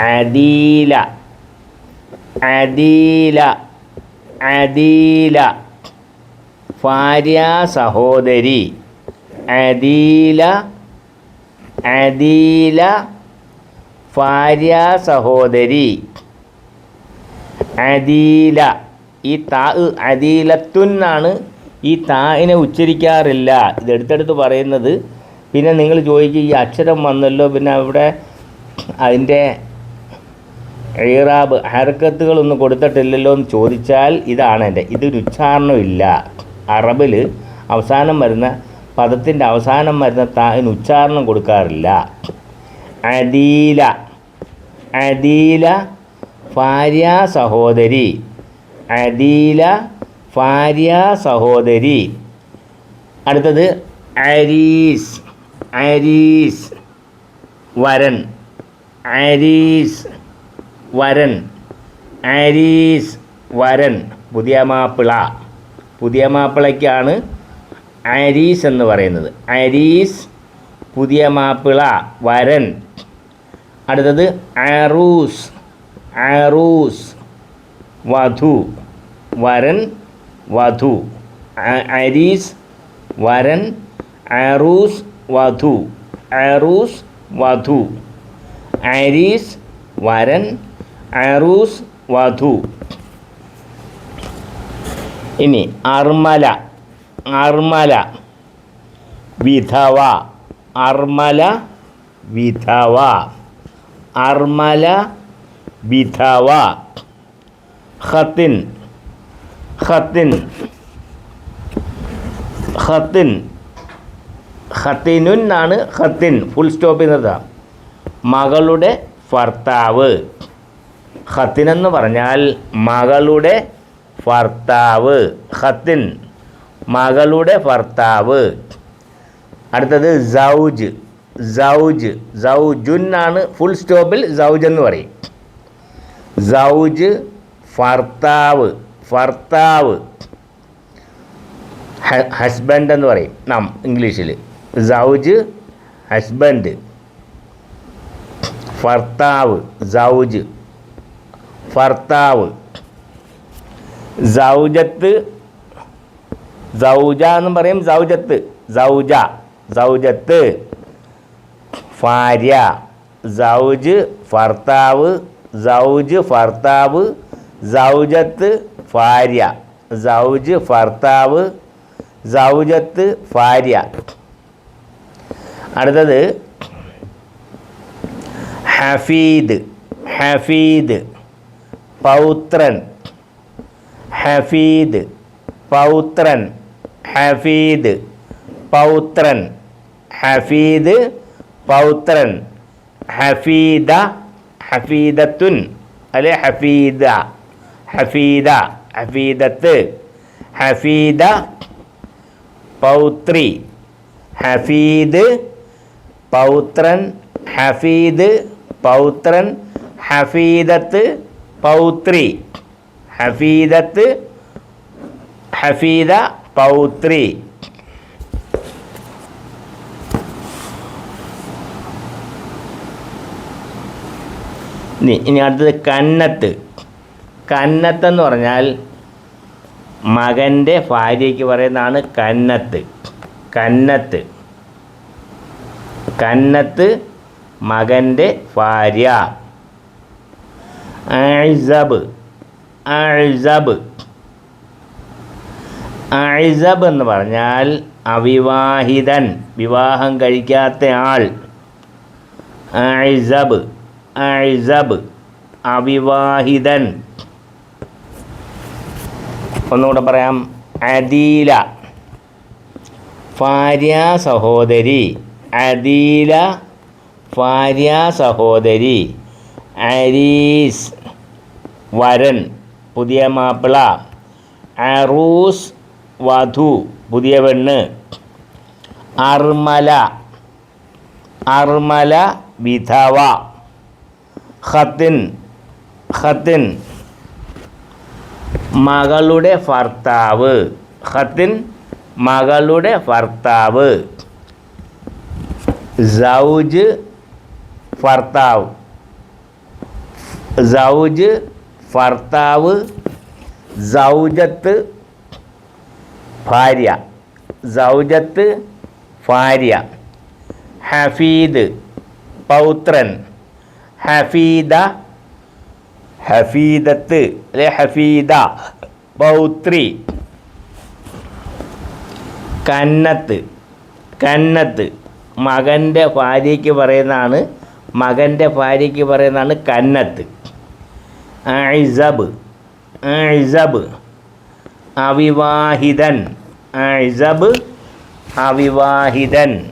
അദീല. അദീല. അദീല. ഭാര്യ സഹോദരി. അദീല. അദീല. ഭാര്യ സഹോദരി. അദീല. ഈ താ അദീലത്തുന്നാണ് ഈ തായിനെ ഉച്ചരിക്കാറില്ല. ഇതെടുത്തെടുത്ത് പറയുന്നത്. പിന്നെ നിങ്ങൾ ചോദിക്കും ഈ അക്ഷരം വന്നല്ലോ പിന്നെ അവിടെ അതിന്റെ ഈറാബ് ഹരക്കത്തുകളൊന്നും കൊടുത്തിട്ടില്ലല്ലോ എന്ന് ചോദിച്ചാൽ ഇതാണ് എന്റെ. ഇതൊരു ഉച്ചാരണമില്ല അറബിൽ അവസാനം വരുന്ന പദത്തിന്റെ അവസാനം വരുന്ന താന് ഉച്ചാരണം കൊടുക്കാറില്ല. അദീല അദീല ഭാര്യ സഹോദരി അദീല ഭാര്യ സഹോദരി. അടുത്തത് അരീസ് അരീസ് വരൻ അരീസ്. വരൻ. ആരീസ് വരൻ. പുതിയ മാപ്പിള. പുതിയ മാപ്പിളയ്ക്കാണ് ആരീസ് എന്ന് പറയുന്നത്. ആരീസ് പുതിയ മാപ്പിള വരൻ. അടുത്തത് ആറൂസ്. ആറൂസ് വധു. വരൻ വധു. ആരീസ് വരൻ ആറൂസ് വധു. ആറൂസ് വധു. ആരീസ് വരൻ അറൂസ് വധു. ഇനി അർമല അർമല വിധവ അർമല വിധവ അർമല വിധവ. ഖത്തിൻ ഖത്തിൻ ഖത്തിൻ ഖത്തിനുൻ എന്നാണ് ഖത്തിൻ ഫുൾ സ്റ്റോപ്പ് ചെയ്യുന്നത് മകളുടെ ഭർത്താവ്. ഖത്തിനെന്ന് പറഞ്ഞാൽ മകളുടെ ഭർത്താവ്. ഹത്തിൻ മകളുടെ ഭർത്താവ്. അടുത്തത് സൗജ്. സൗജ് സൗജുൻ ആണ് ഫുൾ സ്റ്റോപ്പിൽ സൗജ് എന്ന് പറയും. സൗജ് ഭർത്താവ് ഭർത്താവ്. ഹസ്ബൻഡ് എന്ന് പറയും നാം ഇംഗ്ലീഷിൽ. സൗജ് ഹസ്ബൻഡ് ഭർത്താവ് സൗജ്. ഭർത്താവ്. സൗജത്ത് സൗജ എന്നും പറയും സൗജത്ത്. സൗജ സൗജത്ത്. ഭാര്യ സൗജ് ഭർത്താവ്. സൗജ് ഭർത്താവ്. സൗജത്ത് ഭാര്യ. സൗജ് ഭർത്താവ്. സൗജത്ത് ഭാര്യ. അടുത്തത് ഹഫീദ് ഹഫീദ്. പൗത്രൻ. ഹഫീദ്. പൗത്രൻ. ഹഫീദ്. പൗത്രൻ. ഹഫീദ്. പൗത്രൻ. ഹഫീദ. ഹഫീദത്തുൻ. അല്ലെ ഹഫീദ. ഹഫീദ. ഹഫീദത്ത്. ഹഫീദ. പൗത്രി. ഹഫീദ്. പൗത്രൻ. ഹഫീദ്. പൗത്രൻ. ഹഫീദത്ത്. പൗത്രി. ഹഫീദത്ത് ഹഫീദ പൗത്രി. ഇനി അടുത്തത് കന്നത്ത്. കന്നത്ത് എന്ന് പറഞ്ഞാൽ മകന്റെ ഭാര്യയ്ക്ക് പറയുന്നതാണ് കന്നത്ത്. കന്നത്ത്. കന്നത്ത് മകന്റെ ഭാര്യ. അഴ്സബ് അഴ്സബ് അഴ്സബ് എന്ന് പറഞ്ഞാൽ അവിവാഹിതൻ വിവാഹം കഴിക്കാത്ത ആൾ. അഴ്സബ് അഴ്സബ് അവിവാഹിതൻ. ഒന്നുകൂടെ പറയാം. അദീല. ഭാര്യ സഹോദരി. അദീല ഭാര്യ സഹോദരി. അരീസ് വരൻ പുതിയ മാപ്പിള. അറൂസ് വധു പുതിയ പെണ്ണ്. അർമല അർമല വിധവ. ഖത്തിൻ ഖത്തിൻ. മകളുടെ ഭർത്താവ്. ഖത്തിൻ മകളുടെ ഭർത്താവ്. ഭർത്താവ്. സൗജ് ഭർത്താവ് സൗജത്ത് ഭാര്യ. സൗജത്ത് ഭാര്യ. ഹഫീദ് പൗത്രൻ. ഹഫീദ ഹഫീദത്ത്. അല്ലെ ഹഫീദ പൗത്രി. കന്നത്ത്. കന്നത്ത്. മകന്റെ ഭാര്യയ്ക്ക് പറയുന്നതാണ് മകന്റെ ഭാര്യയ്ക്ക് പറയുന്നതാണ് കന്നത്ത് ഐസബ് ഐസബ് അവിവാഹിതൻ ഐസബ് അവിവാഹിതൻ.